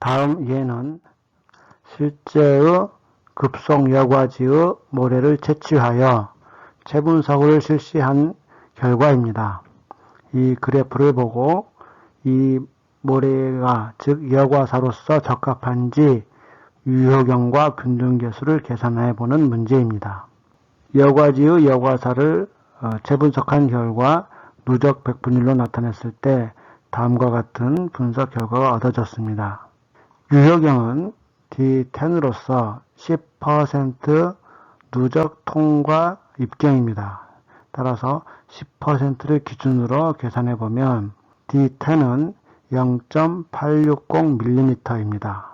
다음 예는 실제의 급속 여과지의 모래를 채취하여 체분석을 실시한 결과입니다. 이 그래프를 보고 이 모래가 즉 여과사로서 적합한지 유효경과 균등계수를 계산해 보는 문제입니다. 여과지의 여과사를 어, 재분석한 결과 누적 백분율로 나타냈을 때 다음과 같은 분석 결과가 얻어졌습니다. 유효경은 D10으로서 10% 누적 통과 입경입니다. 따라서 10%를 기준으로 계산해 보면 D10은 0.860mm입니다.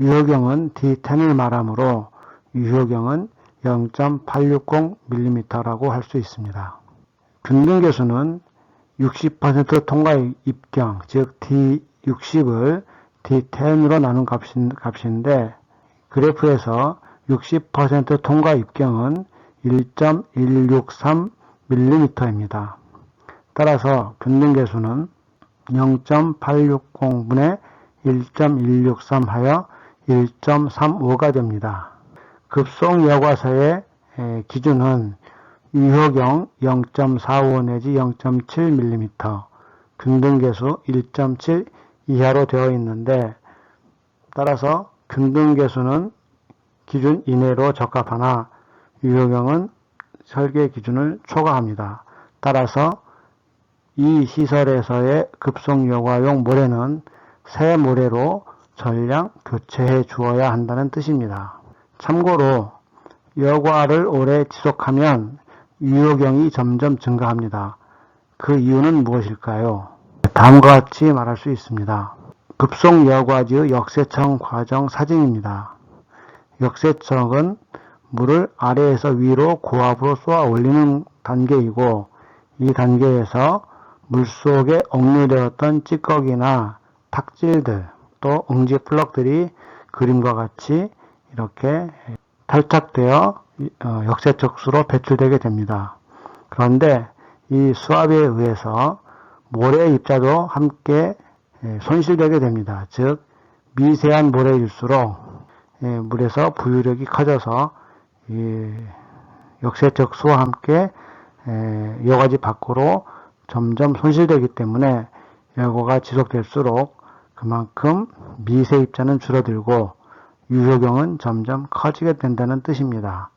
유효경은 D10을 말하므로 유효경은 0.860mm라고 할 수 있습니다. 균등계수는 60% 통과 입경, 즉 D60을 D10으로 나눈 값인데 그래프에서 60% 통과 입경은 1.163mm입니다. 따라서 균등계수는 0.860분의 1.163 하여 1.35가 됩니다. 급속 여과서의 기준은 유효경 0.45 내지 0.7mm, 균등계수 1.7 이하로 되어 있는데 따라서 균등계수는 기준 이내로 적합하나 유효경은 설계 기준을 초과합니다. 따라서 이 시설에서의 급속 여과용 모래는 새 모래로 전량 교체해 주어야 한다는 뜻입니다. 참고로 여과를 오래 지속하면 유효경이 점점 증가합니다. 그 이유는 무엇일까요? 다음과 같이 말할 수 있습니다. 급속 여과지의 역세청 과정 사진입니다. 역세청은 물을 아래에서 위로 고압으로 쏘아 올리는 단계이고 이 단계에서 물속에 억류되었던 찌꺼기나 탁질들 또 응지 플럭들이 그림과 같이 이렇게 탈착되어 어, 역세척수로 배출되게 됩니다. 그런데 이 수압에 의해서 모래 입자도 함께 예, 손실되게 됩니다. 즉 미세한 모래일수록 예, 물에서 부유력이 커져서 역세적 수와 함께 예, 여과지 밖으로 점점 손실되기 때문에 여과가 지속될수록 그만큼 미세 입자는 줄어들고 유효경은 점점 커지게 된다는 뜻입니다.